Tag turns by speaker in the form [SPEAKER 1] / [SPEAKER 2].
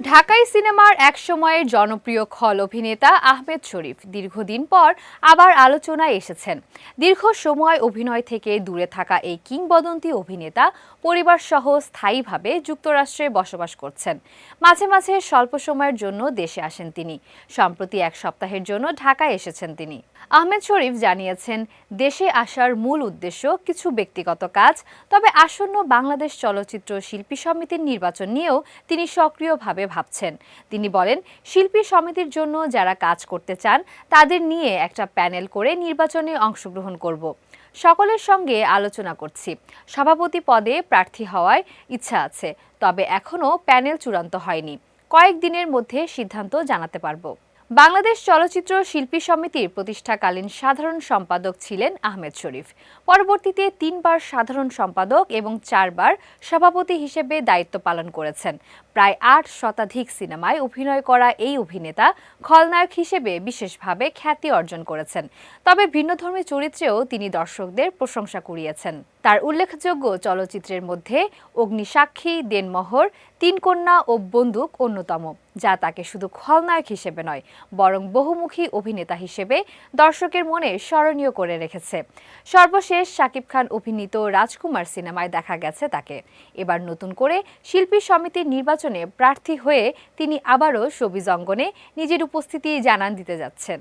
[SPEAKER 1] ঢাকাই সিনেমার এক সময়ের জনপ্রিয় খল অভিনেতা আহমেদ শরীফ দীর্ঘদিন পর আবার আলোচনায় এসেছেন। দীর্ঘ সময় অভিনয় থেকে দূরে থাকা এই কিংবদন্তি অভিনেতা পরিবার সহ স্থায়ীভাবে যুক্তরাষ্ট্রে বসবাস করছেন। মাঝে মাঝে স্বল্প সময়ের জন্য দেশে আসেন তিনি। সম্প্রতি এক সপ্তাহের জন্য ঢাকায় এসেছেন তিনি। আহমেদ শরীফ জানিয়েছেন, দেশে আসার মূল উদ্দেশ্য কিছু ব্যক্তিগত কাজ, তবে আসন্ন বাংলাদেশ চলচ্চিত্র শিল্পী সমিতির নির্বাচন নিয়েও তিনি সক্রিয়ভাবে ভাবছেন। তিনি বলেন, শিল্পী সমিতির জন্য যারা কাজ করতে চান, তাদের নিয়ে একটা প্যানেল করে নির্বাচনে অংশগ্রহণ করব। সকলের সঙ্গে আলোচনা করছি। সভাপতি পদে প্রার্থী হওয়ার ইচ্ছা আছে, তবে এখনও প্যানেল চূড়ান্ত হয়নি। কয়েকদিনের মধ্যে সিদ্ধান্ত জানাতে পারব। বাংলাদেশ চলচ্চিত্র শিল্পী সমিতির প্রতিষ্ঠাকালীন সাধারণ সম্পাদক ছিলেন আহমেদ শরীফ। পরবর্তীতে তিনবার সাধারণ সম্পাদক এবং চারবার সভাপতি হিসেবে দায়িত্ব পালন করেছেন। প্রায় আট শতাধিক সিনেমায় অভিনয় করা এই অভিনেতা খলনায়ক হিসেবে বিশেষভাবে খ্যাতি অর্জন করেছেন। তবে ভিন্নধর্মী চরিত্রেও তিনি দর্শকদের প্রশংসা কুড়িয়েছেন। তার উল্লেখযোগ্য চলচ্চিত্রের মধ্যে অগ্নিসাক্ষী, দেনমোহর তিন কন্যা ও বন্দুক অন্যতম, যা তাকে শুধু খলনায়ক হিসেবে নয়, বরং বহুমুখী অভিনেতা হিসেবে দর্শকের মনে স্মরণীয় করে রেখেছে। সর্বশেষ শাকিব খান অভিনীত রাজকুমার সিনেমায় দেখা গেছে তাকে। এবার নতুন করে শিল্পী সমিতির নির্বাচনে প্রার্থী হয়ে তিনি আবারও সবিজ অঙ্গনে নিজের উপস্থিতি জানান দিতে যাচ্ছেন।